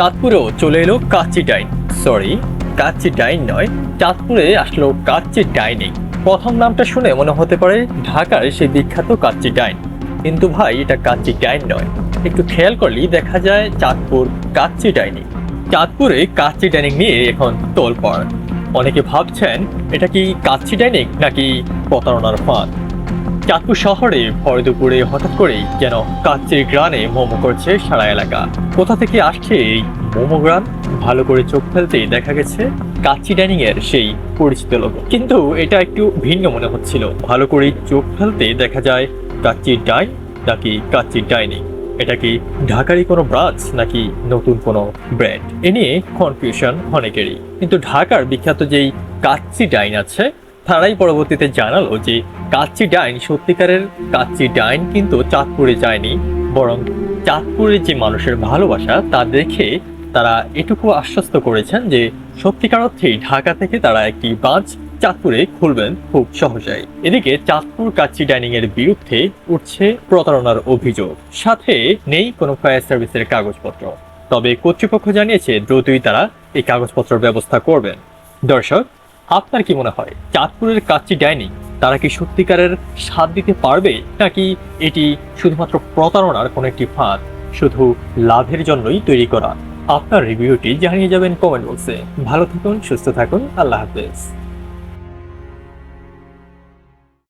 চাঁদপুরেও চলে এলো কাচ্চি ডাইন। সরি কাচ্চি ডাইন নয়, চাঁদপুরে আসলো কাচ্চি ডাইনিং। প্রথম নামটা শুনে মনে হতে পারে ঢাকার সেই বিখ্যাত কাচ্চি ডাইন। কিন্তু ভাই, এটা কাচ্চি ডাইন নয়। একটু খেয়াল করলেই দেখা যায় চাঁদপুর কাচ্চি ডাইনিং। চাঁদপুরে কাচ্চি ডাইনিং নিয়ে এখন তোলপাড়। অনেকে ভাবছেন, এটা কি কাচ্চি ডাইনিং নাকি প্রতারণার ফাঁদ? চাঁদপুর শহরে ভর দুপুরে হঠাৎ করেই যেন কাচ্চির গ্রানে মোমো করছে সারা এলাকা। কোথা থেকে আসছে এই মোমো গ্রান? ভালো করে চোখ ফেলতেই দেখা গেছে কাচ্চি ডাইনিং এর সেই পরিচিত লোক। কিন্তু এটা একটু ভিন্ন মনে হচ্ছিল। ভালো করে চোখ ফেলতে দেখা যায় কাচ্চি ডাইন নাকি কাচ্চি ডাইনিং। এটা কি ঢাকারই কোনো ব্রাঞ্চ নাকি নতুন কোনো ব্র্যান্ড? এ নিয়ে কনফিউশন অনেকেরই। কিন্তু ঢাকার বিখ্যাত যেই কাচ্চি ডাইন আছে তারাই পরবর্তীতে জানালো যে কাচ্চি ডাইন সত্যিকারের কাচ্চি ডাইন কিন্তু চাঁদপুরে যায়নি, বরং চাঁদপুরের যে মানুষের ভালোবাসা তা দেখে তারা এটুকু আশ্বস্ত করেছেন যে সত্যিকার অর্থেই ঢাকা থেকে তারা একটি ব্রাঞ্চ চাঁদপুরে খুলবেন খুব সহজেই। এদিকে চাঁদপুর কাচ্চি ডাইনিং এর বিরুদ্ধে উঠছে প্রতারণার অভিযোগ। সাথে নেই কোনো ফায়ার সার্ভিসের কাগজপত্র। তবে কর্তৃপক্ষ জানিয়েছে দ্রুতই তারা এই কাগজপত্র ব্যবস্থা করবেন। দর্শক আপনার কি মনে হয়, চাঁদপুরের কাচ্চি ডাইনিং তারা কি সত্যিকারের স্বাদ দিতে পারবে, নাকি এটি শুধুমাত্র প্রতারণার কোনো একটি ফাঁদ, শুধু লাভের জন্যই তৈরি করা? আপনার রিভিউটি জানিয়ে যাবেন কমেন্ট বক্সে ভালো থাকুন, সুস্থ থাকুন, আল্লাহ হাফেজ।